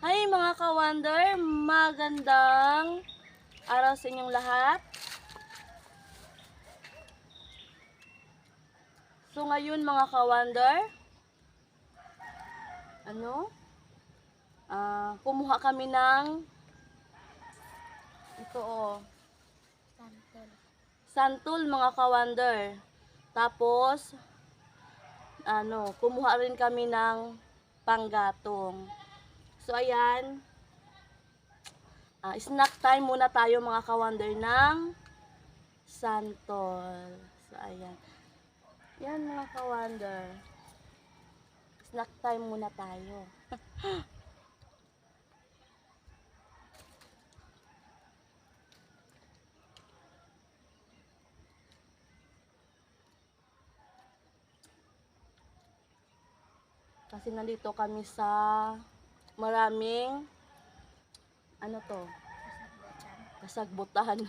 Hi mga ka-wonder, magandang araw sa inyong lahat. So ngayon mga ka-wonder, ano? Ah, kumuha kami ng ito oh, Santol. santul mga ka-wonder. Tapos ano, kumuha rin kami ng panggatong. So, ayan. Ah, snack time muna tayo mga ka-wonder ng santol. So, ayan. Yan mga ka-wonder. Snack time muna tayo. Kasi nandito kami sa maraming ano to, kasagbutan.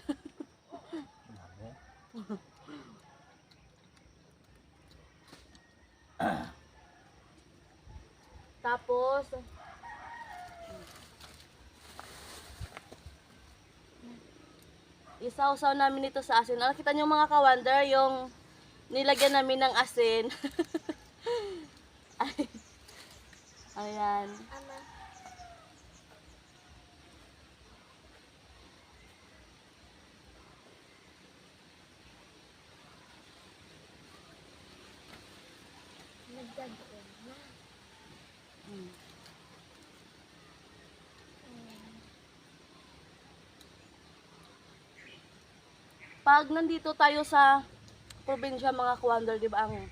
Tapos, isawsaw namin ito sa asin. Nakita niyo mga ka-wonder, yung nilagyan namin ng asin. Ay, ayan. Ama. Na. Mm. Pag nandito tayo sa probinsya mga ka-wonder, di ba ang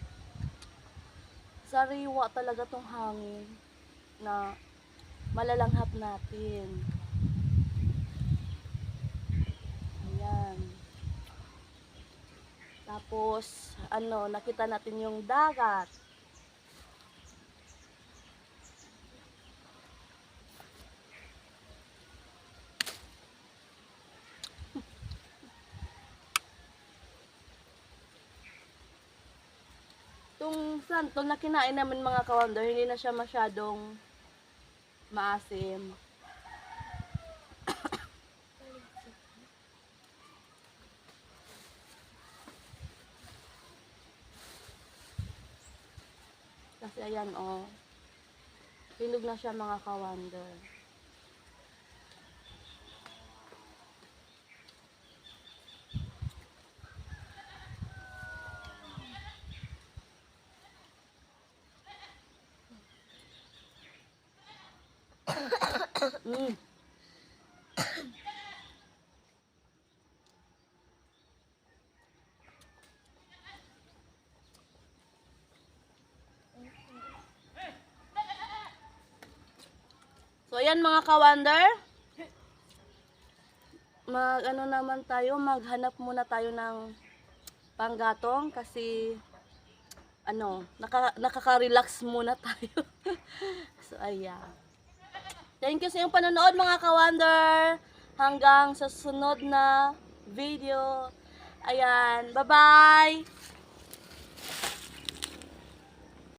sariwa talaga tong hangin na malalanghap natin. Ayan. Tapos, ano, nakita natin yung dagat. Itong santol na kinain namin mga ka-wonder, hindi na siya masyadong maasim. Kasi ayan oh. Hinog na siya mga ka-wonder. So ayan mga ka-wonder. Mag ano naman tayo, maghanap muna tayo ng panggatong kasi ano, naka, nakaka-relax muna tayo. so ayan. Thank you sa iyong panonood mga ka-wonder. Hanggang sa sunod na video. Ayan, bye-bye!